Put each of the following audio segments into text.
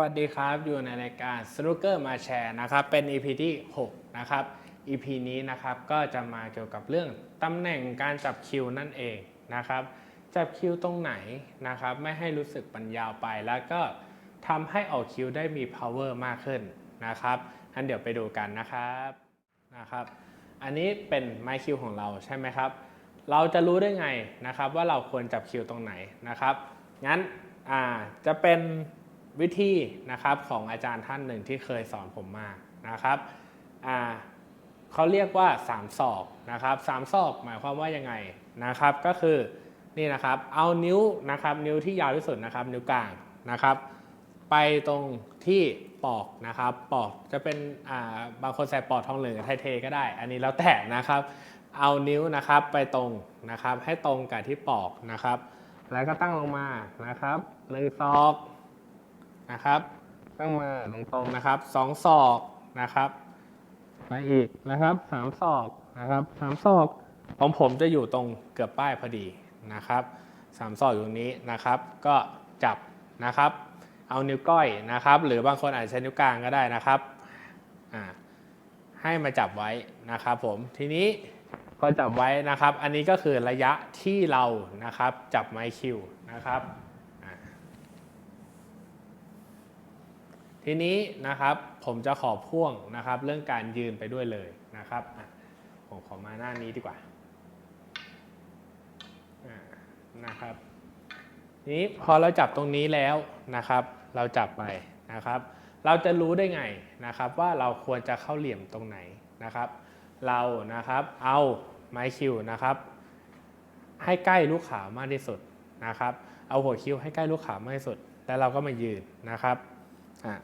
วัสดีครับ อยู่ในรายการ Snooker มาแชร์นะครับ เป็น EP ที่ 6 นะครับ EP นี้นะครับก็จะมาเกี่ยวกับเรื่องตำแหน่งการจับคิวนั่นเองนะครับ จับคิวตรงไหนนะครับ ไม่ให้รู้สึกมันยาวไป แล้วก็ทำให้ออกคิวได้มี power มากขึ้นนะครับงั้นเดี๋ยวไปดูกันนะครับนะครับ อันนี้เป็นไม้คิวของเราใช่ไหมครับ เราจะรู้ได้ไงนะครับว่าเราควรจับคิวตรงไหนนะครับงั้นอ่าจะเป็น วิธีนะครับของอาจารย์ท่านหนึ่งที่เคยสอนผมมานะครับเขาเรียกว่า3ศอกนะครับสามศอกหมายความว่ายังไงนะครับ ก็คือนี่นะครับเอานิ้วนะครับนิ้วที่ยาวที่สุดนะครับ นิ้วกลางนะครับ ไปตรงที่ปอกนะครับ ปอกจะเป็นาบางคนใส่ปอกทองเหลืองไทเทก็ได้ อันนี้แล้วแต่นะครับ เอานิ้วนะครับไปตรงนะครับ ให้ตรงกับที่ปอกนะครับ แล้วก็ตั้งลงมานะครับหนึ่งศอก นะครับตั้งมาตรงๆนะครับสองศอกนะครับไปอีกนะครับสามศอกนะครับสามศอกของผมจะอยู่ตรงเกือบป้ายพอดีนะครับสามศอกอยู่ตรงนี้นะครับ ก็จับนะครับ เอานิ้วก้อยนะครับ หรือบางคนอาจจะใช้นิ้วกลางก็ได้นะครับอ่าให้มาจับไว้นะครับผมทีนี้พอจับไว้นะครับ อันนี้ก็คือระยะที่เรานะครับจับไม้คิวนะครับอ่า ทีนี้นะครับผมจะขอพ่วงนะครับเรื่องการยืนไปด้วยเลยนะครับผมขอมาหน้านี้ดีกว่าอ่านะครับนี้พอเราจับตรงนี้แล้วนะครับ เราจับไปนะครับ เราจะรู้ได้ไงนะครับว่าเราควรจะเข้าเหลี่ยมตรงไหนนะครับ เรานะครับเอาไม้คิวนะครับ ให้ใกล้ลูกขาวมากที่สุดนะครับ เอาหัวคิวให้ใกล้ลูกขาวมากที่สุด แล้วเราก็มายืนนะครับอะ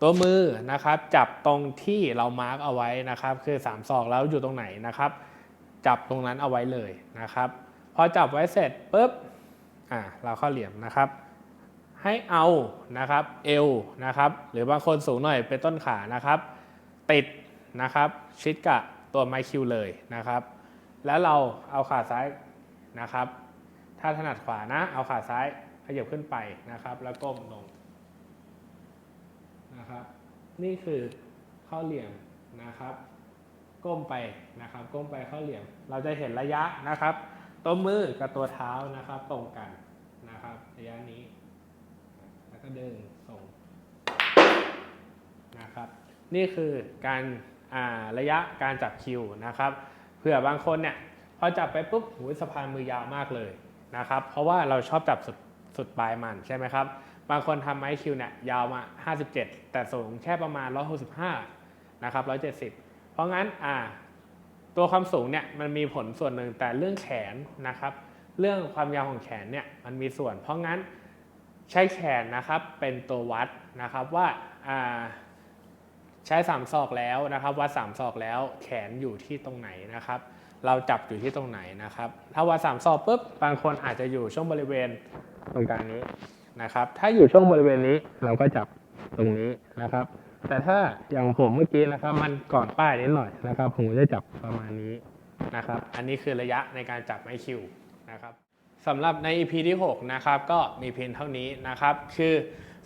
ตัวมือนะครับจับตรงที่เรามาร์กเอาไว้นะครับ คือ3ศอกแล้วอยู่ตรงไหนนะครับ จับตรงนั้นเอาไว้เลยนะครับพอจับไว้เสร็จปุ๊บอ่าเราเข้าเหลี่ยมนะครับ ให้เอานะครับเอวนะครับ หรือบางคนสูงหน่อยเป็นต้นขานะครับ ติดนะครับชิดกับตัวไมคิวเลยนะครับ แล้วเราเอาขาซ้ายนะครับ ถ้าถนัดขวานะเอาขาซ้ายขยับขึ้นไปนะครับ แล้วก้มลง นะครับ นี่คือเข้าเหลี่ยมนะครับ ก้มไปนะครับ ก้มไปเข้าเหลี่ยม เราจะเห็นระยะนะครับตัวมือกับตัวเท้านะครับตรงกันนะครับระยะนี้ แล้วก็เดึงส่งนะครับ นี่คือการาระยะการจับคิวนะครับเผื่อบางคนเนี่ยพอจับไปปุ๊บหูสะพานมือยาวมากเลยนะครับ เพราะว่าเราชอบจับสุดสุดปลายมันใช่ไหมครับ บางคนทำไมคิวเนี่ยยาวมา 57 แต่สูงแค่ประมาณ 165 นะครับ 170 เพราะงั้นอ่าตัวความสูงเนี่ยมันมีผลส่วนหนึ่งแต่เรื่องแขนนะครับ เรื่องความยาวของแขนเนี่ยมันมีส่วน เพราะงั้นใช้แขนนะครับเป็นตัววัดนะครับว่าอ่าใช้สามศอกแล้วนะครับ วัดสามศอกแล้วแขนอยู่ที่ตรงไหนนะครับ เราจับอยู่ที่ตรงไหนนะครับ ถ้าวัดสามศอกปุ๊บบางคนอาจจะอยู่ช่วงบริเวณตรงกลางนี้ นะครับ ถ้าอยู่ช่วงบริเวณนี้เราก็จับตรงนี้นะครับ แต่ถ้าอย่างผมเมื่อกี้นะครับ มันก่อนป้ายนิดหน่อยนะครับ ผมจะจับประมาณนี้นะครับ อันนี้คือระยะในการจับไม้คิวนะครับสำหรับใน EP ที่6นะครับก็มีเพียงเท่านี้นะครับ คือ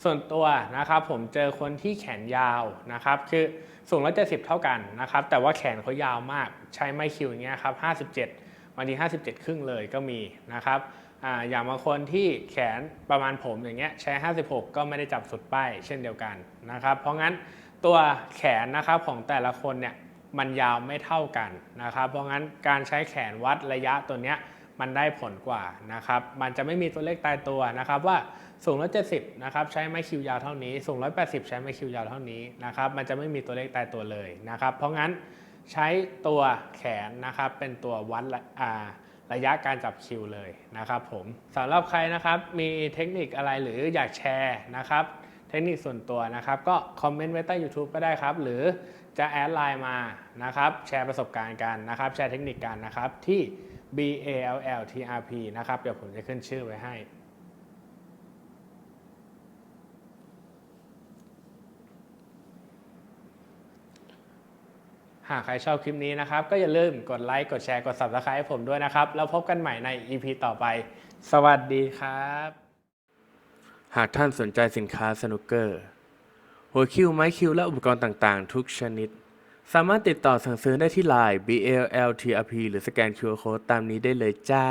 ส่วนตัวนะครับผมเจอคนที่แขนยาวนะครับ คือสูง170เจ็ดสิบเท่ากันนะครับ แต่ว่าแขนเขายาวมากใช้ไม้คิวอย่างเงี้ยครับ57วันที่57 ครึ่งเลยก็มีนะครับ ออย่างบางคนที่แขนประมาณผมอย่างเงี้ยใช้ 56 ก็ไม่ได้จับสุดป้ายเช่นเดียวกันนะครับ เพราะงั้นตัวแขนนะครับของแต่ละคนเนี่ยมันยาวไม่เท่ากันนะครับ เพราะงั้นการใช้แขนวัดระยะตัวเนี้ยมันได้ผลกว่านะครับ มันจะไม่มีตัวเลขตายตัวนะครับว่าสูง 170 นะครับใช้ไม้คิวยาวเท่านี้ สูง 180 ใช้ไม้คิวยาวเท่านี้นะครับ มันจะไม่มีตัวเลขตายตัวเลยนะครับ เพราะงั้นใช้ตัวแขนนะครับเป็นตัววัดระอ่า ระยะการจับคิวเลยนะครับผมสำหรับใครนะครับมีเทคนิคอะไรหรืออยากแชร์นะครับเทคนิคส่วนตัวนะครับ ก็คอมเมนต์ไว้ใต้ YouTube ก็ได้ครับ หรือจะแอดไลน์มานะครับแชร์ประสบการณ์กันนะครับ แชร์เทคนิคกันนะครับที่ B A L L T R P นะครับ เดี๋ยวผมจะขึ้นชื่อไว้ให้ หากใครชอบคลิปนี้นะครับ ก็อย่าลืมกดไลค์ กดแชร์ กด Subscribe ให้ผมด้วยนะครับ แล้วพบกันใหม่ใน EP ต่อไป สวัสดีครับ หากท่านสนใจสินค้าสนุกเกอร์ หัวคิวไม้คิวและอุปกรณ์ต่างๆ ทุกชนิด สามารถติดต่อสั่งซื้อได้ที่ Line BLLTRP หรือสแกน QR Code ตามนี้ได้เลยจ้า